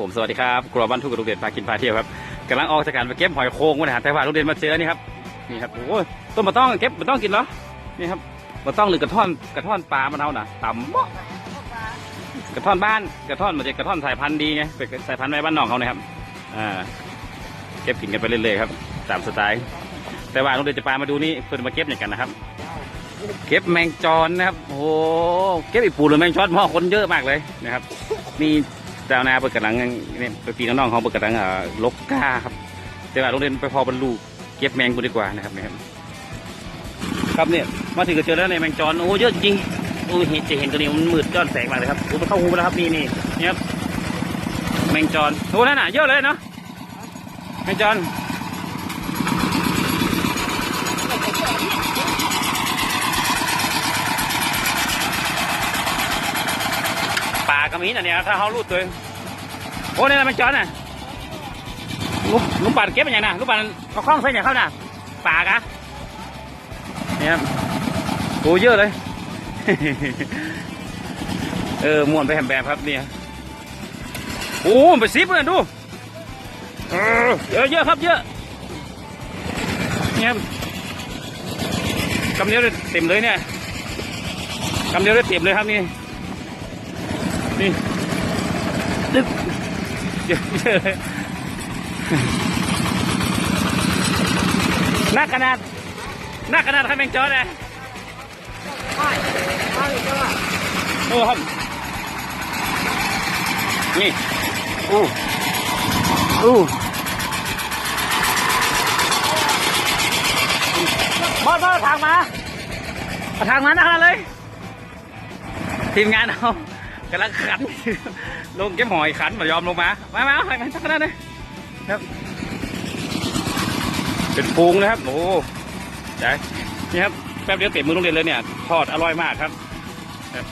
ผมสวัสดีครับกลัวบ้านทุกกระดูกเด็ดพากินพาเที่ยวครับกำลังออกจากการไปเก็บหอยโขงวันนะฮะแต่ว่าลูกเด่นมาเจอนี่ครับนี่ครับโอ้ต้นมาต้องเก็บมาต้องกินเหรอนี่ครับมาต้องหรือกระท่อนกระท่อนปลามันเอาน่ะต่ำบ๊ะกระท่อนบ้านกระท่อนมันจะกระท่อนสายพันธุ์ดีไงเป็นสายพันธุ์แม่บ้านนอกเขานะครับอ่าเก็บกินกันไปเรื่อยๆครับตามสไตล์แต่ว่าลูกเด่นจะปลามาดูนี่เพื่อนมาเก็บอย่างกันนะครับ เก็บแมงจรนนะครับโอ้เก็บอีปูหรือแมงช็อตหม้อคนเยอะมากเลยนะครับนี่ ดาวนาเปิดกระลังเนี่ยไปปีน้องๆเขาเปิดกระลังอ่าลกกาครับ แต่ว่าโรงเรียนไปพอบรรลุเก็บแมงกูดีกว่านะครับนะครับครับเนี่ยมาถึงก็เจอแล้วในแมงจรโอ้เยอะจริงโอ้เห็นจะเห็นตัวนี้มันมืดย้อนแสงมากเลยครับโอ้มันเข้าหูแล้วครับนี่นี่นี่ครับแมงจรโอ้นั่นน่ะเยอะเลยเนาะแมงจรป่ กระมีนะเนี่ยถ้าเขารูดตัวเองโอ้เนี่นะมันจอนน่ะลูกลูกป่านเก็บเป็นยังนะลูกป่านเขาคล้องเส้นอย่างเขาน่ะป่ากะเนี่ยโอ้เยอะเลย เออม่วนไปแฮมแบบครับเนี่ยโอ้ไปซิปเลยดูเออเยอะครับเยอะเนี่ยกำเดียวเลยเต็มเลยเนี่ยกำเดียวเลยเต็มเลยครับนี่ นี่ดึกเยอะเยอะเลยนักขนาดนักขนาดใครแมงจอดเลยโอ้ครับนี่อู้อู้บอสบอสทางมาเอาทางมานักขนาดเลย ทีมงานเอา กำลังขัน ลงเก็บหอยขันมายอมลงมา มามาเอาหอยมันสักขนาดเลยครับ เป็นฟูงนะครับ โอ้ใช่นี่ครับ แป๊บเดียวเต็มมือโรงเรียนเลยเนี่ย ทอดอร่อยมากครับครับ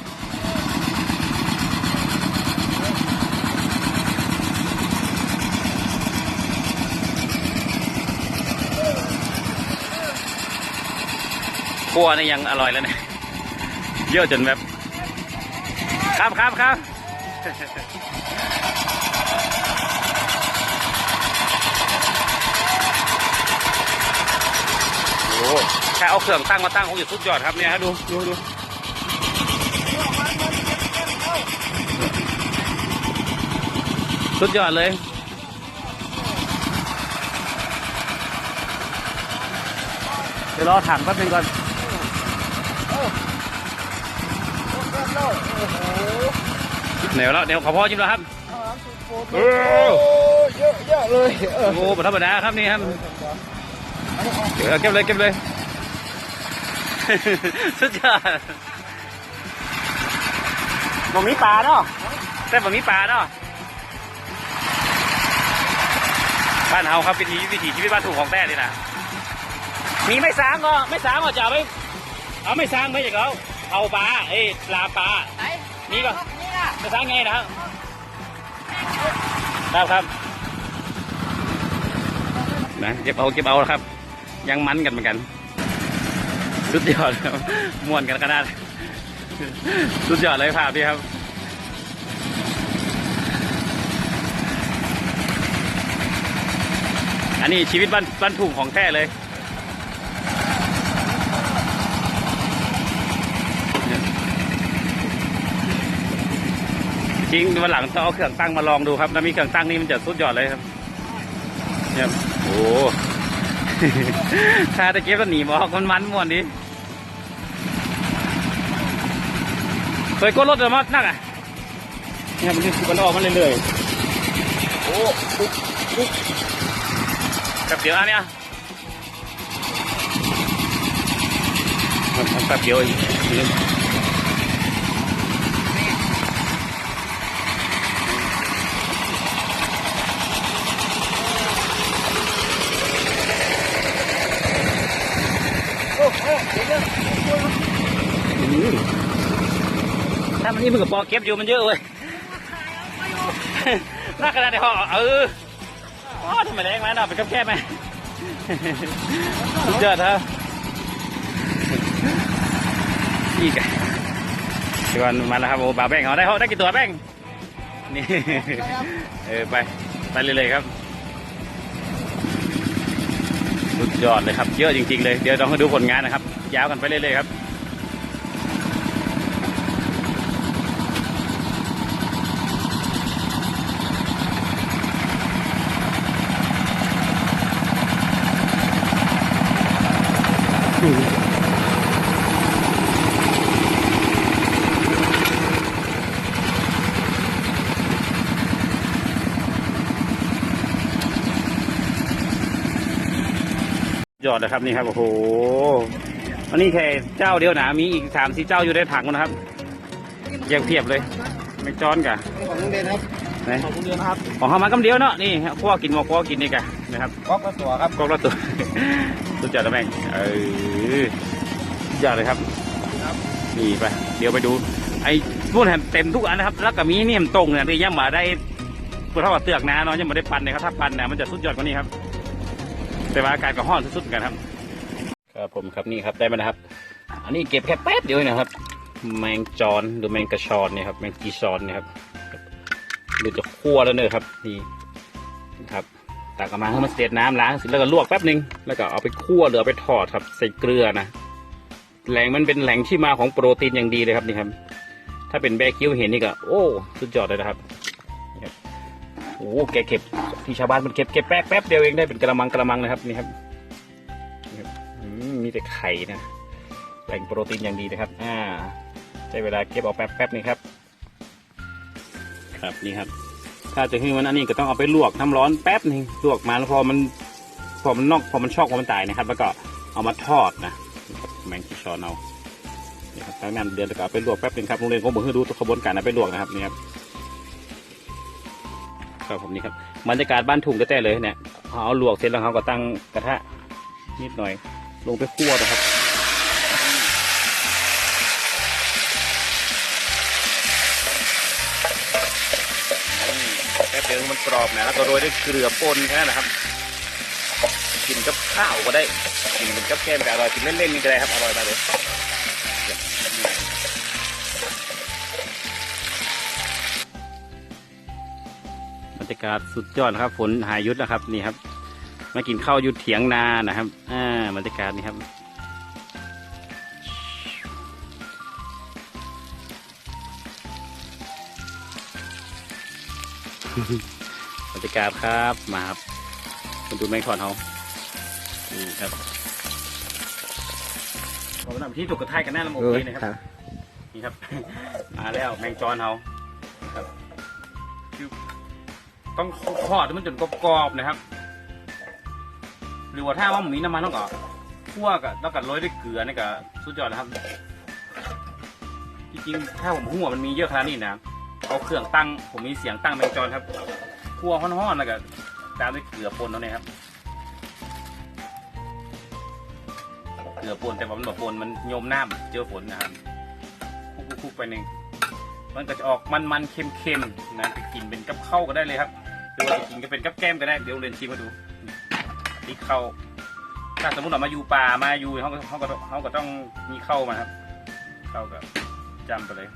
คั่วนี่ยังอร่อยแล้วเนี่ยเยอะจนแบบ ครับครับครับโอ้แค่เอาเครื่องตั้งมาตั้งคงจะสุดยอดครับเนี่ยฮะดูดูดูสุดยอดเลยเดี๋ยวรอถังแป๊บนึงก่อน เหนียวแล้วเดี๋ยวขอพ่อจิ้มแล้วครับโอ้เยอะแยะเลยเออโอ้โหธรรมดาครับนี่ครับเดี๋ยวเก็บเลยเก็บเลยสุดยอดบ่มีปลาเนาะแต่บ่มีปลาเนาะบ้านเฮาครับวิถีวิถีชีวิตบ้านถูกของแท้นี่นะมีไม่สางก็ไม่สางก็จะเอาไปเอาไม่สางไม่อย่างเขา เอาปลาเอ้ยปลาปลาไหนนี่ก่อนนี่ล่ะไม่สางไงนะครับครับครับนะเก็บเอาเก็บเอาครับ ยังมันกันเหมือนกัน สุดยอดครับม่วนกันขนาดสุดยอดเลยภาพพี่ครับอันนี้ชีวิตบ้านบ้านทุ่งของแท้เลย จริงวันหลังต้องเอาเครื่องตั้งมาลองดูครับถ้ามีเครื่องตั้งนี่มันจะสุดยอดเลยครับเนี่ยโอ้ถ้าตะเกียบก็หนีหมอกมันมันม่วนดีเคยกดรถเดี๋ยวมานั่งอะเนี่ยมันมันออกมาเรื่อยๆโอ้ปุ๊บปุ๊บแป๊บเดียวอันเนี้ยมันมับเดียวเอง ถ้ามันนี่มันกับปอเก็บอยู่มันเยอะเว้ยน่าขนาดไหนห่อเอออ๋อทำไมแรงมาเนาะเป็นแคบๆไหมสุดยอดครับอีกอะที่วันมาแล้วครับโอ้บาแบงเอาได้เขาได้กี่ตัวแบงนี่เออไปไปเลยเลยครับสุดยอดเลยครับ เยอะจริงๆเลยเดี๋ยวต้องดูผลงานนะครับ ยาวกันไปเรื่อยๆครับ ยอดนะครับนี่ครับโอ้โหอันนี้แค่เจ้าเดียวนะมีอีกสามสี่เจ้าอยู่ในถังนะครับยังเพียบเลย ไม่จอนกะของเดนครับ ไหนของลุงเด่นนะครับของเขามากำเดียวเนาะนี่พวกกินหมกพวกกินนี่กะนะครับก๊อกกระตัวครับกอกละตัวสุดยอดนะแม่งเออสุดยอดเลยครับครับนี่ไปเดี๋ยวไปดู ไอ้พวกนั้นเต็มทุกอันนะครับ แล้วก็มีเนี่ยมนตรงเนี่ยที่ยังมาได้เท่ากับเตือกนะเนาะยังไม่ได้ปันเลยครับถ้าปันเนี่ยมันจะสุดยอดกว่านี้ครับ แต่ว่าอากาศก็ห้อนสุดๆเหมือนกันครับครับผมครับนี่ครับได้มานะครับ อันนี้เก็บแค่แป๊บเดียวเองนะครับ แมงจอนหรือแมงกระชอนเนี่ยครับแมงกีซอนเนี่ยครับ หรือจะคั่วแล้วเนอะครับ นี่ครับตักออกมาให้มันเสด็จน้ำล้างเสร็จแล้วก็ลวกแป๊บนึงแล้วก็เอาไปคั่วหรือเอาไปทอดครับ ใส่เกลือนะแหล่งมันเป็นแหล่งที่มาของโปรตีนอย่างดีเลยครับนี่ครับ ถ้าเป็นแบคิวเห็นนี่ก็โอ้สุดยอดเลยนะครับโอ้แกเก็บที่ชาวบ้านมันเก็บเก็บแป๊บแป๊บเดียวเองได้เป็นกระมังกระมังนะครับนี่ครับนี่ครับมีแต่ไข่นะแหล่งโปรตีนอย่างดีนะครับ อ่าใช้เวลาเก็บเอาแป๊บแป๊บนี่ครับ ครับนี่ครับ ถ้าจะให้มันอันนี้ก็ต้องเอาไปลวกน้ำร้อนแป๊บหนึงลวกมาแล้วพอมันพอมันนอกพอมันชอกพอมันตายนะครับ แล้วก็เอามาทอดนะแมงกีชอนเอานี่ครับตั้งน้ำเดือดแล้วก็เอาไปลวกแป๊บหนึงครับโรงเรียนผมบอกให้ดูกระบวนการเอาไปลวกนะครับนี่ครับครับผมนี่ครับบรรยากาศบ้านทุ่งแต้เลยเนี่ยเอาลวกเสร็จแล้วเขาก็ตั้งกระทะนิดหน่อย ลงไปคั่วนะครับ เดียวมันกรอบนะแล้วก็โรยด้วยเกลือป่นแค่นั้นนะครับ กินกับข้าวก็ได้ กินกับแกล้มก็อร่อยกินเล่นๆนี่ก็ได้ครับอร่อยมากเลยบรรยากาศสุดยอดนะครับฝนหายยุดแล้วครับนี่ครับ มากินข้าวยุดเถียงนานะครับอ่าบรรยากาศนี่ครับ บรรยากาศครับมาครับมาดูแมงทอดเขานี่ครับผมนำที่ถูกกระทายกันแน่ละโอเคนะครับนี่ครับ มาแล้วแมงจอนเขาครับคือต้องทอดให้มันจนกรอบๆนะครับ หรือว่าถ้าว่าหมีน้ำมันต้องก็คั่วกับแล้วก็โรยด้วยเกลือนี่ก็สุดยอดนะครับจริงๆถ้าผมหัวมันมีเยอะขนาดนี้นะ เอาเครื่องตั้ง ผมมีเสียงตั้งแมงจอนครับคั่วฮ้อนๆแล้วก็ตามด้วยเกลือป่นแล้วเนี่ยครับ เกลือป่นแต่ว่ามันแบบป่นมันโยมน้ำเจอฝนนะครับคุกๆไปหนึ่งมันก็จะออกมันๆเค็มๆนะไปกินเป็นกับข้าวก็ได้เลยครับหรือว่าจะกินก็เป็นกับแก้มก็ได้เดี๋ยวเรียนชิมมาดูนี่ข้าวถ้าสมมติเรามาอยู่ป่ามาอยู่เขาก็เขาก็เขาก็ต้องมีข้าวมาครับข้าวกับจำไปเลย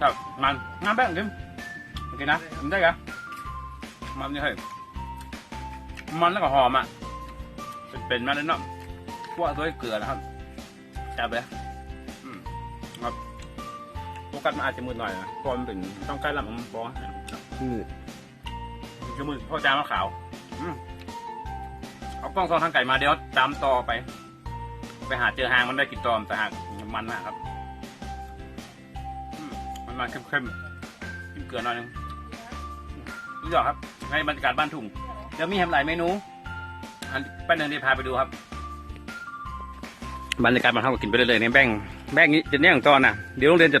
ครับมันงามแป้งดิมโอเคนะทำได้กะมันนี่เฮ้ยมันแล้วก็หอมอะเป็นเป็นมาเลยเนาะคั่วด้วยเกลือนะครับจับเลยอืมครับโฟกัสมันอาจจะมืดหน่อยนะเพราะมันเป็นต้องใกล้ลำมันบอสอืมคือมือพ่อจานมะขาวอืมเอากล้องซองทางไก่มาเดี๋ยวตามต่อไป ไปหาเจอหางมันได้กินตอมแต่หางมันมากครับอื มันมาเข้มๆกินเกลือหน่อยนึงรู้จักครับให้บรรยากาศบ้านทุ่งเดี๋ยวมีแฮมหลายเมนูอันแป้นหนึ่งที่พาไปดูครับบรรยากาศมันเท่ากับกินไปเรื่อยๆในแบ่งแบ่งนี้จะเนี่ยของตอนน่ะเดี๋ยวโรงเรียนจะ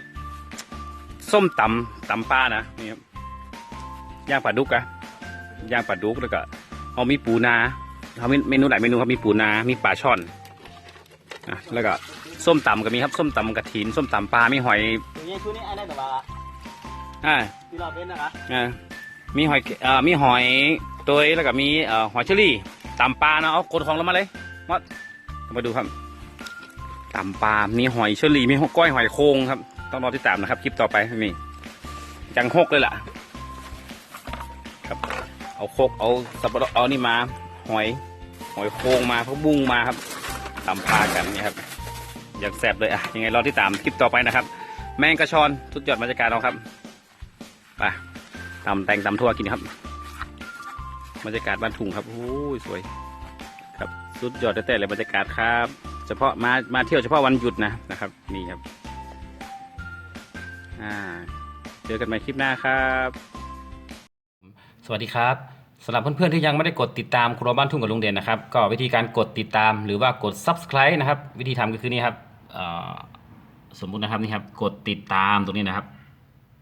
ส้มตำตำปลานะนี่ครับย่างปลาดุกอะย่างปลาดุกแล้วก็เอามีปูนาเขามีเมนูหลายเมนูครับมีปูนา มีปลาช่อนนะแล้วก็ส้มตำก็มีครับ ส้มตำกระถิน ส้มตำปลา มีหอย นี้ชุดนี้อันนั้นแต่ว่าอ่าที่เราเป็นนะคะอ่ามีหอยเอ่อมีหอยตัวแล้วก็มีเอ่อหอยเชอรี่ตำปลาเนาะเอากดของเรามาเลยมดมาดูครับตำปลา มีหอยเชอรี่มีก้อยหอยโครงครับ ต้องรอติดตามนะครับคลิปต่อไปมีจังหกเลยล่ะ ครับเอาโคกเอาสับปะรดเอานี่มา หอย หอยโครงมาพวกบุ้งมาครับตำปลากันนี่ครับอยากแซ่บเลยอะยังไงรอติดตามคลิปต่อไปนะครับ แมงกระชอนสุดยอดบรรยากาศเราครับไปตำแตงตำทั่วกินครับบรรยากาศบ้านทุ่งครับโอ้ยสวย ครับสุดยอดแต่เลยบรรยากาศครับ เฉพาะมามาเที่ยวเฉพาะวันหยุดนะนะครับ นี่ครับอ่าเจอกันใหม่คลิปหน้าครับ สวัสดีครับสำหรับเพื่อนๆที่ยังไม่ได้กดติดตามครัวบ้านทุ่งกับลุงเด่นนะครับ ก็วิธีการกดติดตามหรือว่ากด subscribe นะครับ วิธีทำก็คือนี่ครับเอ่อ สมมุตินะครับนี่ครับกดติดตามตรงนี้นะครับ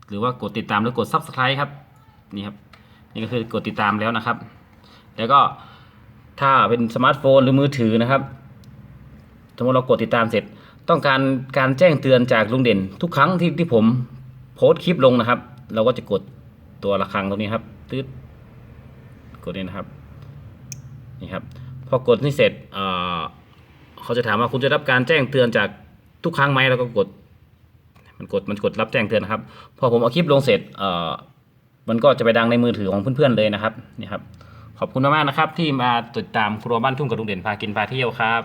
หรือว่ากดติดตามหรือกด subscribe ครับนี่ครับนี่ก็คือกดติดตามแล้วนะครับ แล้วก็ถ้าเป็นสมาร์ทโฟนหรือมือถือนะครับ สมมติเรากดติดตามเสร็จ ต้องการการแจ้งเตือนจากลุงเด่น ทุกครั้งที่ที่ผมโพสต์คลิปลงนะครับ เราก็จะกดตัวระฆังตรงนี้ครับตืดกดนี่นะครับนี่ครับพอกดนี่เสร็จเเขาจะถามว่าคุณจะรับการแจ้งเตือนจาก ทุกครั้งไหมแล้วก็กด มันกดมันกดรับแจ้งเตือนนะครับ พอผมเอาคลิปลงเสร็จเอ่อมันก็จะไปดังในมือถือของเพื่อนๆเลยนะครับนี่ครับขอบคุณมากๆนะครับ ที่มาติดตามครัวบ้านทุ่งกับลุงเด่นพากินพาเที่ยวครับ